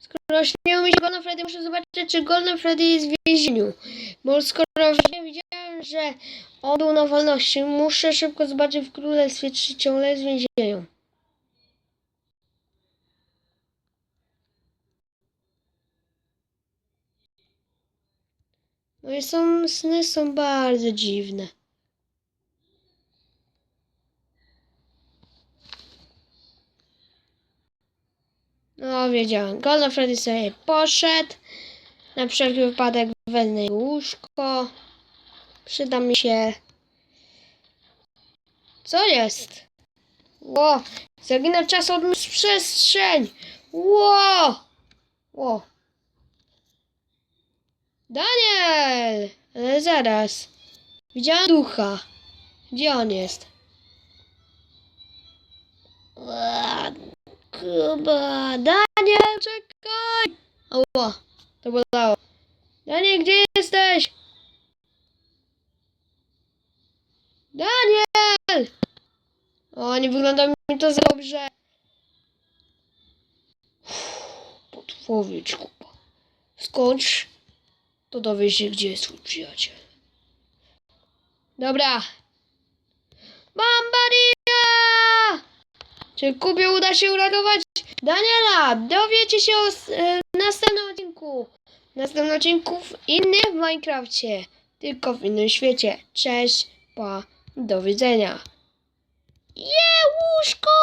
Skoro śniło mi się Golden Freddy, muszę zobaczyć, czy Golden Freddy jest w więzieniu. Bo skoro widziałem, że on był na wolności, muszę szybko zobaczyć w Królestwie, czy ciągle jest w więzieniu. Moje są, sny są bardzo dziwne. No, wiedziałem. Golden Freddy sobie poszedł. Na wszelki wypadek wezmę łóżko. Przyda mi się. Co jest? Ło! Zaginę czas od przestrzeń! Ło! Ło! Daniel! Ale zaraz. Widziałem ducha. Gdzie on jest? Ła, Kuba, Daniel, czekaj! Ała, to bolało. Daniel, gdzie jesteś? Daniel! O, nie wygląda mi to za dobrze. Podpowiedź, Kuba. Skocz, to dowiesz się, gdzie jest twój przyjaciel. Dobra. Bambaria! Czy Kubie uda się uratować Daniela? Dowiecie się o e, następnym odcinku. Następnym odcinku w innym w Minecrafcie. Tylko w innym świecie. Cześć, pa, do widzenia. Je, łóżko!